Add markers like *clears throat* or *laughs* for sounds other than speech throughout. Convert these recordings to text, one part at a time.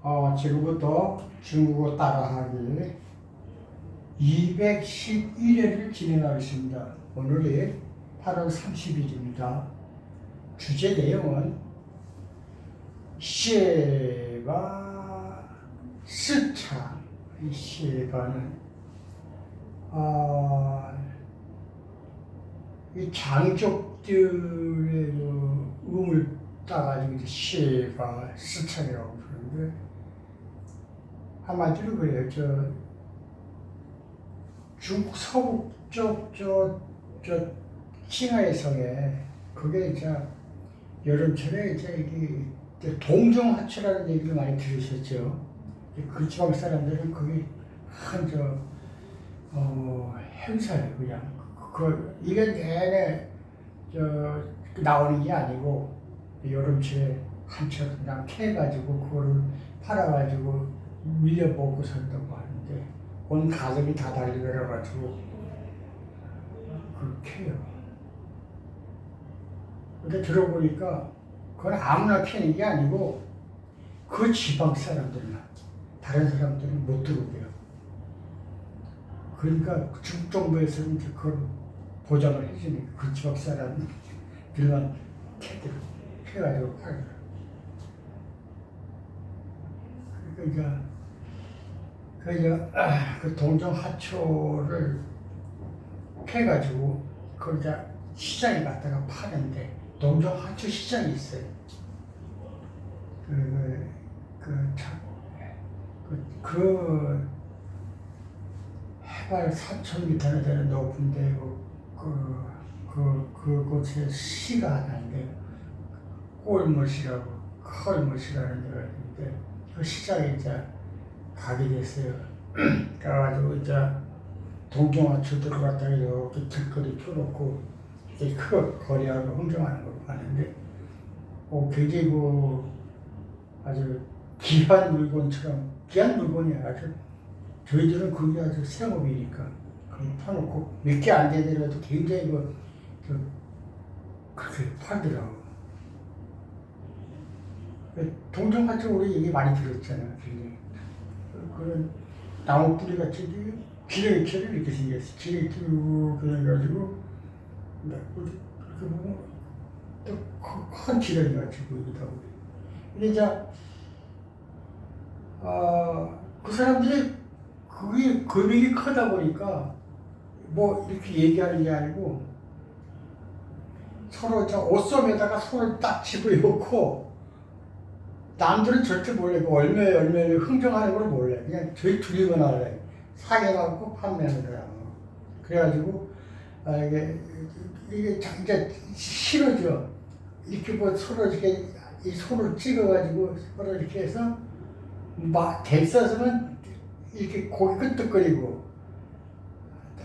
어, 지금부터 중국어 따라하기 211회를 진행하겠습니다. 오늘이 8월 30일입니다. 주제 내용은 시바 스차 이 시바는 아, 이 장족들의 그 음을 따가지고 시가 스차라고 그러는데 한마디로 그래요. 저 중국 서북 쪽저 저 칭하이 성에 그게 이제 여름철에 이제 이게 동정하초라는 얘기를 많이 들으셨죠. 그 지방 사람들은 그게 한저 어, 행사예요 그냥 그 일년 내내 저 나오는 게 아니고 여름철에 한철 그냥 캐가지고 그거를 팔아가지고 밀려 먹고 산다고 하는데 온 가족이 다 달려들어가지고 그렇게 해요. 근데 들어보니까 그건 아무나 캐는 게 아니고 그 지방 사람들만 다른 사람들은 못 들어오게요. 그러니까 중국 정부에서는 이제 그걸 보장을 해주니까 그 지방 사람들만 *laughs* 캐들 해가지고 팔아요. 그러니까 그, 아, 그 동정 하초를 캐가지고 이제 시장에 갖다가 파는데 동정 하초 시장이 있어요. 그, 그, 참, 그, 그 해발 4,000m나 되는 높은데 그, 그, 그, 그곳에 시가 하나인데 꼴못이라고 컬못이라는 데가 있는데 그 시장에 이제 가게 됐어요. *clears throat* 가가지고 이제 동종화초 들어갔다가 이렇게 길거리 펴놓고 그 거리하고 흥정하는 걸 봤는데 어, 굉장히 그 아주 귀한 물건처럼 귀한 물건이 아주 저희들은 그게 아주 생업이니까 그걸 파놓고 몇 개 안 되더라도 굉장히 그, 그 그렇게 팔더라고. 동정같이 우리 얘기 많이 들었잖아요. 그- 그런 나무 뿌리 같이 기레기처럼 이렇게 생겼어. 기레기 쭉 그래가지고 네, 이렇게 보면 또큰 기레기 같이 보이기도 하고. 근데 이제 아, 그 사람들이 그게 금액이 크다 보니까 뭐 이렇게 얘기하는 게 아니고 서로 저 옷속에다가 손을 딱 집어넣고 남들은 절대 몰래 그 얼마에 얼마에 흥정하는 걸 몰래 그냥 저희 둘이만 알래. 사게갖고 판매하는 거야. 그래가지고 아 이게 이게 자- 이제 싫어져. 이렇게 뭐 서로 이렇게 이 손을 찍어가지고 서로 이렇게 해서 막 대써서는 이렇게 고개 끄덕거리고.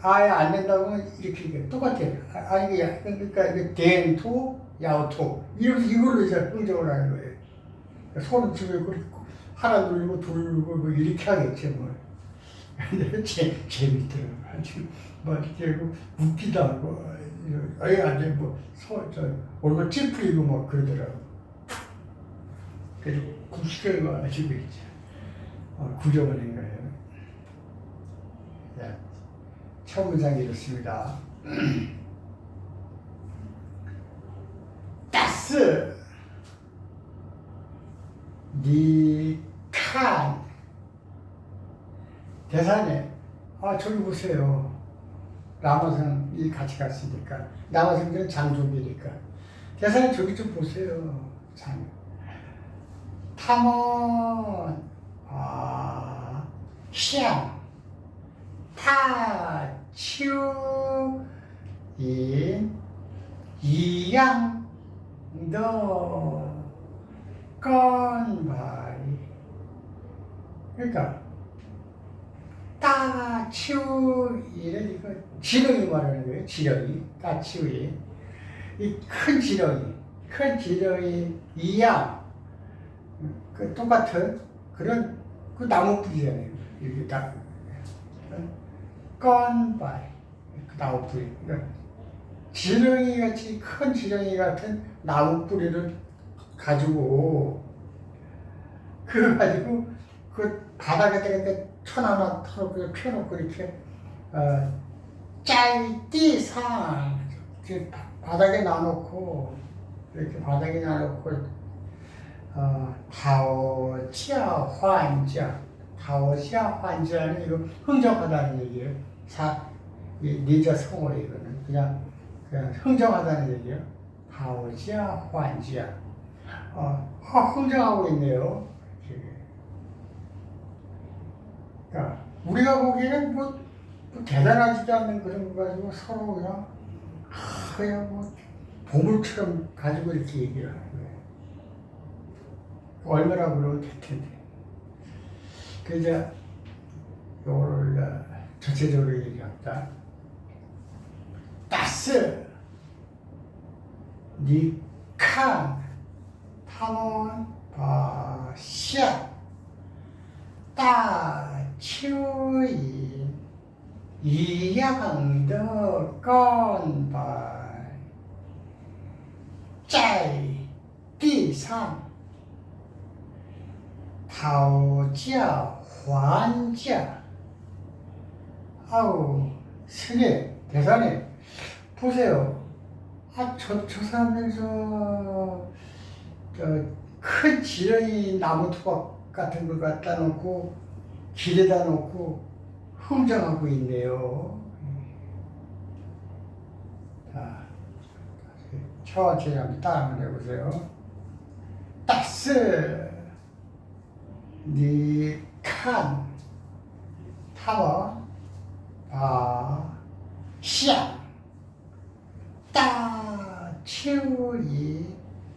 아예 안 된다고 하면 이렇게 이렇게 똑같아요. 아, 아니 이게 그러니까 이게 댕토 야오토. 이걸로 이걸로 이제 흥정을 하는 거예요. 손을 집에 하나 돌리고 돌리고 뭐 이렇게 하겠지 뭐. *laughs* 재 재밌더라고 아주 뭐 이렇게 그 웃기도 하고 아예 안돼 뭐서저 얼굴 찌푸리고 뭐 그러더라고. 그래서 구시를 가지고 있지. 어, 구조원인 거예요. 자, 첫 문장이 이렇습니다. 다스 니칸. 대사네 아 저기 보세요. 남아성이 같이 갔으니까. 남아성들은 장족이니까. 대사님 저기 좀 보세요. 장. 탐원. 아 시양 타추 인 이양 너 건바이. 그러니까 따치우 이는 이거 지렁이 말하는 거예요 지렁이. 따치우이. 이 큰 지렁이 큰 지렁이 이양 그 똑같은 그런 그 나무 뿌리잖아요 이렇게 딱. 건바이 그 나무 뿌리 지렁이 같이 큰 지렁이 같은 나무 뿌리를 가지고 그 그거 가지고 그 바닥에다 이렇게 천 하나 털어놓고 펴놓고 이렇게 어, 짤띠상 바- 바닥에 놔놓고 이렇게 바닥에 놔놓고 어, 타오지아 환자 타오지아 환자는 이거 흥정하다는 얘기예요. 사, 이 니저 성어예요 이거는 그냥 그냥 흥정하다는 얘기예요. 타오지아 환자 어, 아, 흥정하고 있네요. 이렇게. 그러니까 우리가 보기에는 뭐, 뭐 대단하지도 않는 그런 거 가지고 서로 그냥 아, 그냥 뭐 보물처럼 가지고 이렇게 얘기를 하는 거예요. 얼마나 그러면 될 텐데. 그 요거를 어, 전체적으로 얘기합니다. 따스 니 칸 타몬 바샤. 따 치우이 이양더 건발. 짜이 디상. 타오자 환자. 아우 스님 대사님 보세요. 아저 저 사람들 저저 큰 지렁이 나무 투박 같은 걸 갖다 놓고 길에다 놓고 흥정하고 있네요. 자, 천천히 한번 따라 한번 해보세요. 따스! 니칸. 타워. 바샹 따 치우이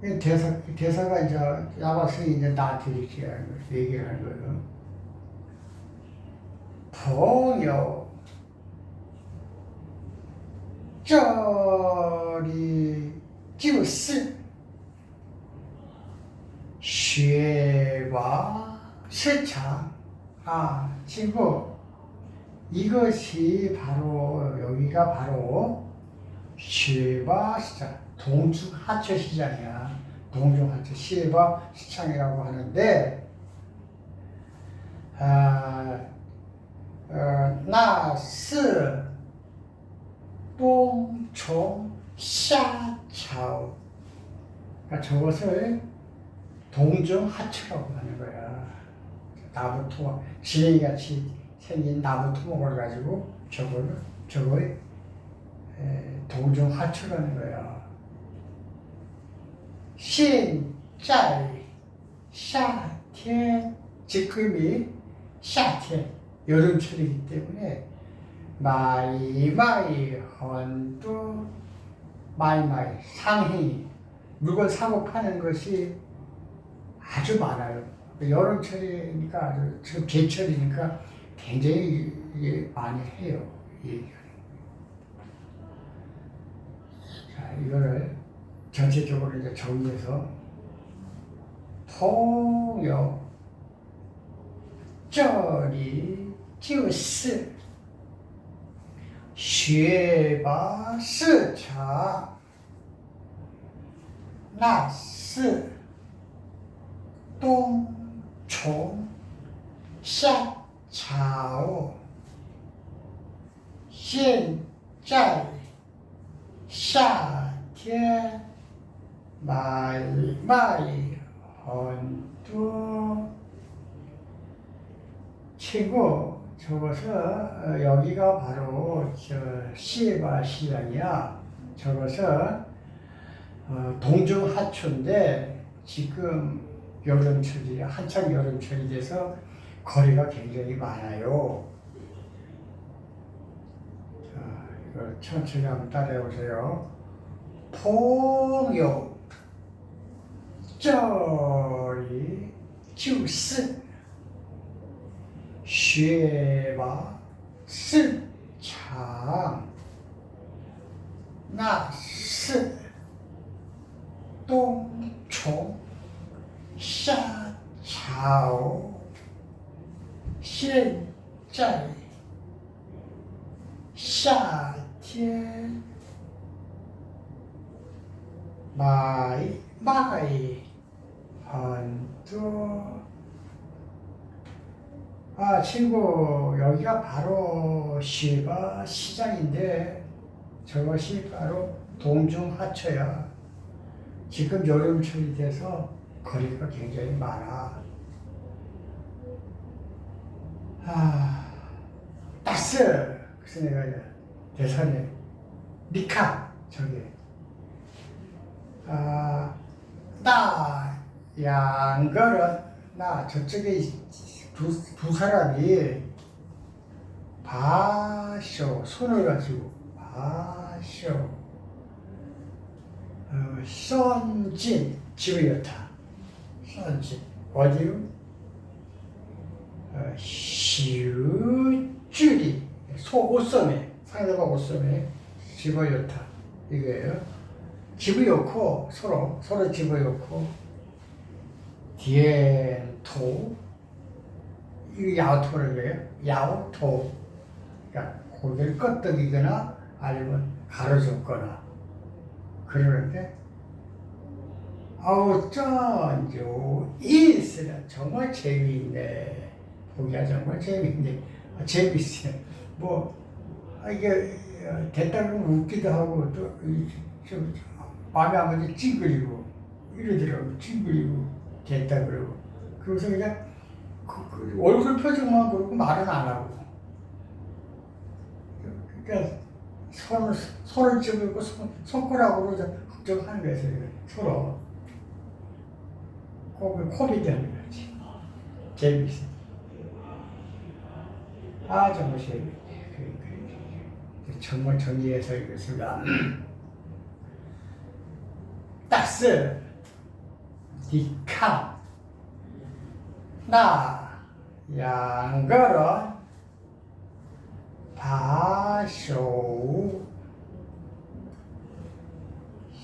대사, 대사가 이제 야박성이 이제 나한테 이렇게 얘기하는 거예요. 풍요 저리 지우스 쉐와 세차 아 지구 이것이 바로 여기가 바로 쉐바 시작. 동축 하체 시장이야. 동중 하체 실버 시장이라고 하는데 아, 어, 나스 뽕총 샤차우 그러니까 저것을 동중 하체라고 하는 거야. 나부토 지렁이 같이 생긴 나부토목을 가지고 저걸 저걸 동중 하체라는 거야. 신, 짤, 샤, 테, 지금이 샤테, 여름철이기 때문에 마이, 마이, 헌두, 마이, 마이, 상희. 물건 사고 파는 것이 아주 많아요. 여름철이니까 아주 지금 제철이니까 굉장히 많이 해요. 자, 이거를 전체적으로 이제 정리해서 통역 这里就是雪拔市场，那是冬虫夏草。现在夏天 마이마이 헌투 치고 저것은 어, 여기가 바로 저 시바 시장이야. 저것은 어, 동중하초인데 지금 여름철이 한창 여름철이 돼서 거리가 굉장히 많아요. 자, 이걸 천천히 한번 따라해보세요. 포교 这里就是雪娃市场，那是冬虫夏草，现在夏天买卖。 很多。아, 친구, 여기가 바로 시가 시장인데 저것이 바로 동중하초야. 지금 여름철이 돼서 거리가 굉장히 많아. 아, 따스! 그래서 내가 대선에 니카, 저기. 아, 나, 양거는, 나 저쪽에 두, 두 사람이 바쇼, 손을 가지고, 바쇼, 어, 선진, 집이었다. 선진. 어디요? 어, 시우줄이 소 옷소매 상대방 옷소매 집어였다 이거예요. 집어였고 서로 서로 집어였고 디엔토? 이 야오토를 그래요. 야오토. 그러니까 고개를 끄덕이거나 아니면 가로젓거나 그러는데 아우 쩐죠 이스라 정말 재미있네. 보기가 정말 재미있네. 아, 재밌어요. 뭐 아, 이게 어, 됐다 그러면 웃기도 하고 또좀 마음에 안 맞아 찡그리고 이러더라고 찡그리고 됐다 그러고. 그래서 그냥 그, 그 얼굴 표정만 그러고 말은 안 하고. 그러니까 손을 손을 집고 손, 손가락으로 흑적하는 거예요 서로. 코, 코비드 하는 거지. 재밌어. 아, 정말 그, 정말 정리해서 이것을 따스, *clears throat* 디카. 나 양거로 다쇼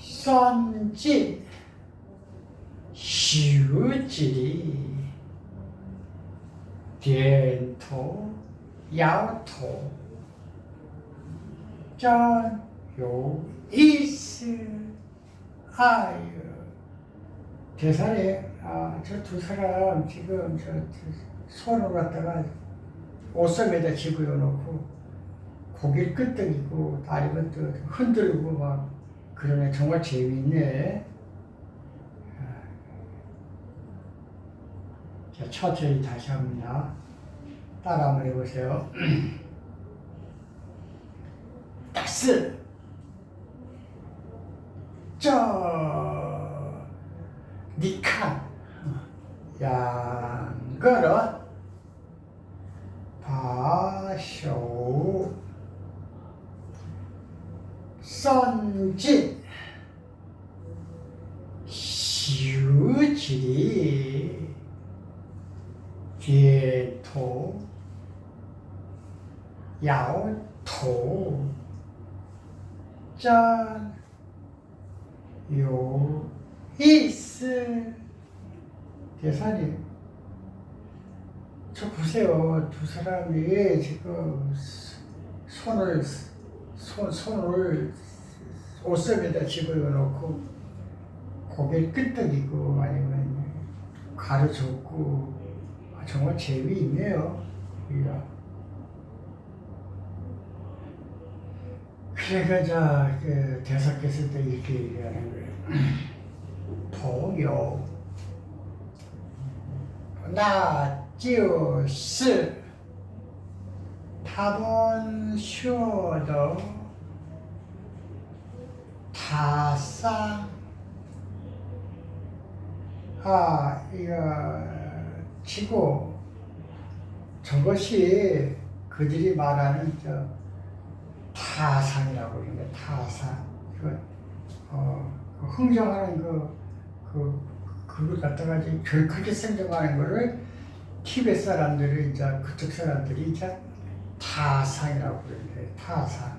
선지 시우지 된토 야토 전요 이스 아유. 대사에 아, 저 두 사람 지금 저, 저 손을 갖다가 옷섬에다 집어여 놓고 고개를 끄덕이고 다리를 또 흔들고 막 그러네 정말 재미있네. 자, 천천히 다시 합니다. 따라 한번 해보세요. *clears throat* 따스! 요 있을 계산이 저 보세요. 두 사람이 지금 손을 손, 손을 옷속에다 집어넣고 고개를 끄덕이고 아니면 가르쳤고. 아, 정말 재미있네요. 우리가. 그러니까 이제 그 대사께서 도 이렇게 얘기하는 거예요. 보요. 나就是 답은 쉬워도. 다상 아 이거 치고 저것이 그들이 말하는 저 타산이라고 그러는데 타산. 그, 어, 그 흥정하는 그, 그, 그걸 갖다가 이제 그- 그렇게 생정하는 거를 티베트 사람들이 이제 그쪽 사람들이 이제 타상이라고 그러는데 타상.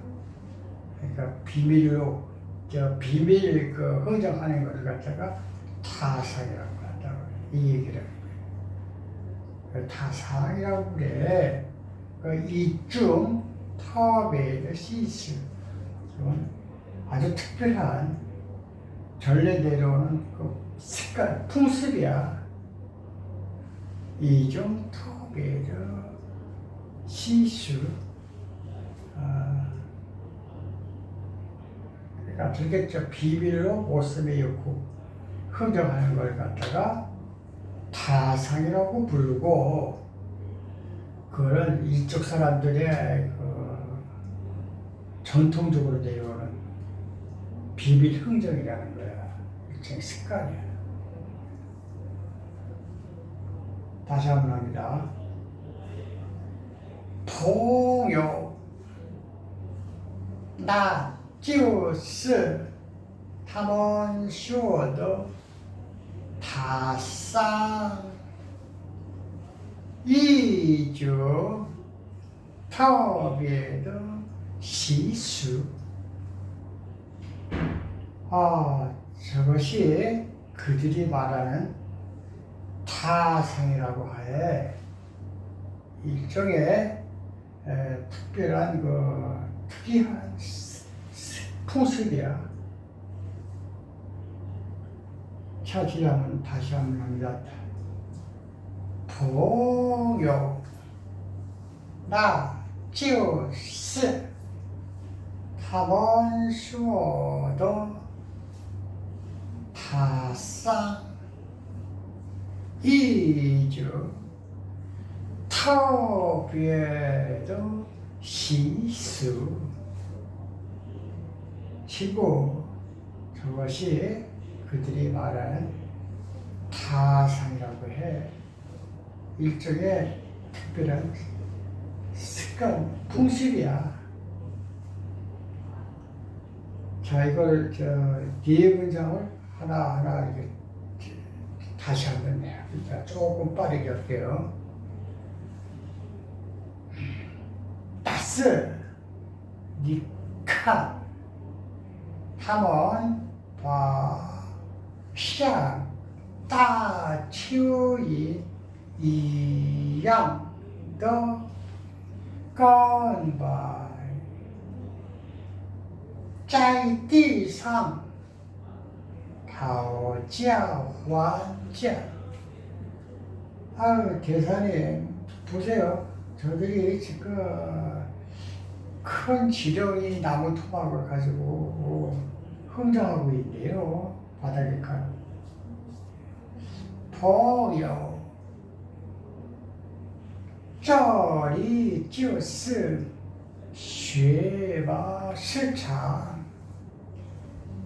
그러니까 비밀로 저 비밀 그 흥정하는 것을 갖다가 타상이라고 한다고 이 얘기를. 그 타상이라고 그래. 그 이중 터베의 시스. 그건 아주 특별한 전래 내려오는 그 색깔, 풍습이야. 이중 터베의 시수. 아, 그러니까 들겠죠. 비밀로 모습에 있고 흥정하는 걸 갖다가 타상이라고 부르고 그거는 이쪽 사람들의 그 전통적으로 내려오는 비밀 흥정이라는 거야. 일종의 습관이야. 다시 한번 합니다. 통요 나 지우스 타몬 쇼도 다상 이주 타오비에도 习俗。 아, 저것이 그들이 말하는 타상이라고 해. 일종의 에, 특별한 그 특이한 풍습이야. 찾으려면 다시 한번 합니다. 동요, 나, 하번수어도 다싸. 이주 터비에도 시수. 시고 그것이 그들이 말하는 타상이라고 해. 일종의 특별한 습관 풍습이야. 자 이걸 저 뒤에 문장을 하나하나 이렇게 다시 한번 해요. 일단 그러니까 조금 빠르게 할게요. 다스 니카 탐원 바 피양 치우이 이양 더 건바 在地上讨价还价。 아유 대사님 보세요. 저들이 지금 큰 지렁이 나무 토막을 가지고 흥정하고 있네요. 바닥에 가. 朋友，这里就是雪马市场，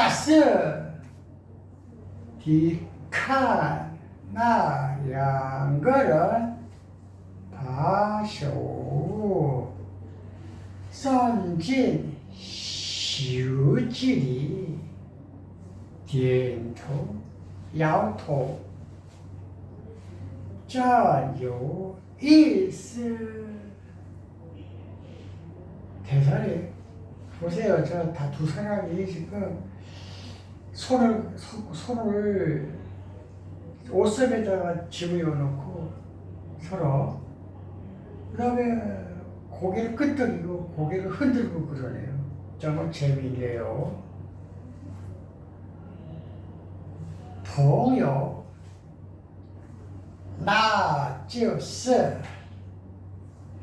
따스 기카나 양거를 다쇼 선진 시우지리 덴토 야토 자요 이스. 대사리 보세요. 저 다 두 사람이 지금 손을 소- 손을 옷섬에다가 집어넣어 놓고 서로 그다음에 고개를 끄덕이고 고개를 흔들고 그러네요. 정말 재미있네요. 朋友，那就是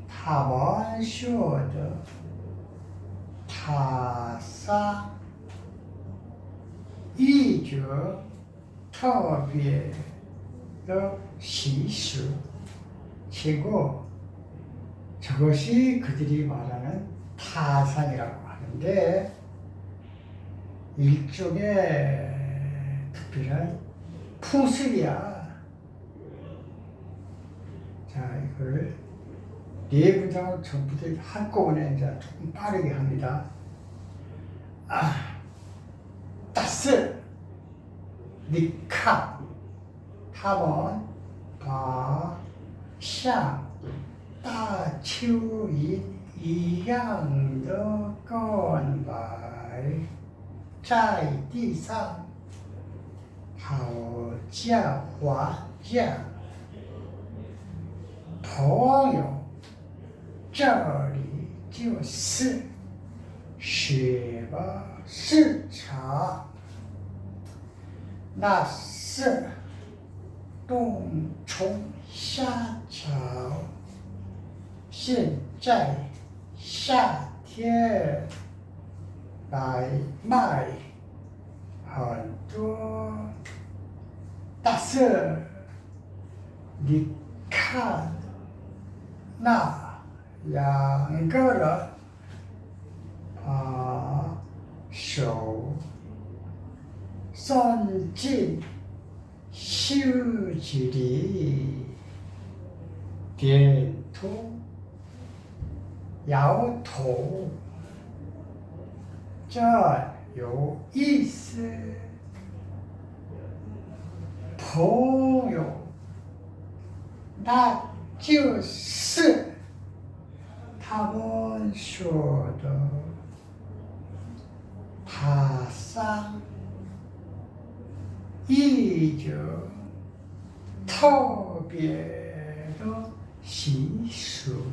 他们说的塔山 一种特别 的习俗치고 저것이 그들이 말하는 타산이라고 하는데 일종의 특별한 풍습이야. 자, 이걸 네 문장을 전부 다 한꺼번에 이제 조금 빠르게 합니다. 아, 니카, 타번, 바, 샹, 大蚯蚓一样的干白在地上，好像滑翔。朋友，这里就是雪吧市场， 那是冬虫夏草。现在夏天来卖很多，但是你看那两个人把手 선진 시우지리 벤토 야오토 자요 이스 보요 나지우스 다본쇼도 다상 일주 터별로 시수